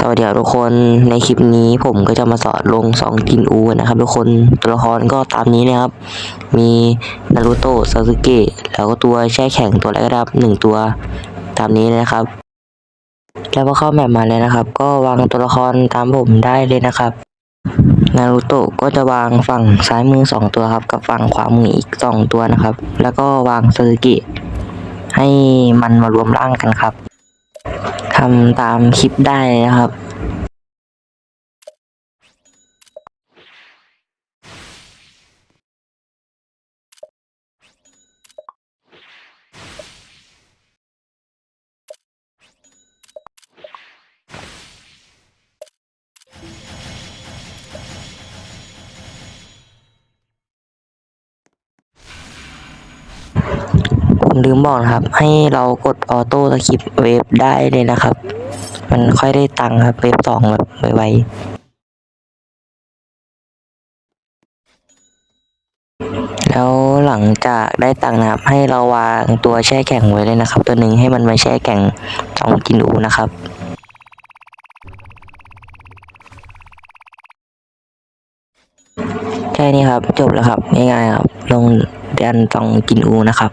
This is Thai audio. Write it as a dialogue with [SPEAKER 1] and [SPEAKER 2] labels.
[SPEAKER 1] สวัสดีครับทุกคนในคลิปนี้ผมก็จะมาสอนลงสองกินอูนะครับทุกคนตัวละครก็ตามนี้นะครับ มีนารูโตะซาสึเกะแล้วก็ตัวแช่แข็งตัวแรกครับหนึ่งตัวตามนี้นะครับ แล้วพอเข้าแมปมาเลยนะครับ ก็วางตัวละครตามผมได้เลยนะครับนารูโตะก็จะวางฝั่งซ้ายมือสองตัวครับ กับฝั่งขวามืออีกสองตัวนะครับ แล้วก็วางซาสึเกะให้มันมารวมร่างกันครับ ทำตามคลิปได้นะครับ ผมลืมบอกนะครับ ให้เรากดออโต้สคิปเวฟได้เลยนะครับ มันค่อยได้ตังค์ครับ เวฟสองแบบไวๆแล้วหลังจากได้ตังค์นะครับ ให้เราวางตัวแช่แข็งไว้เลยนะครับ ตัวหนึ่งให้มันมาแช่แข็งสองกินอูนะครับแค่นี้ครับ จบแล้วครับ ง่ายๆครับ ลงเดือนตองกินอูนะครับ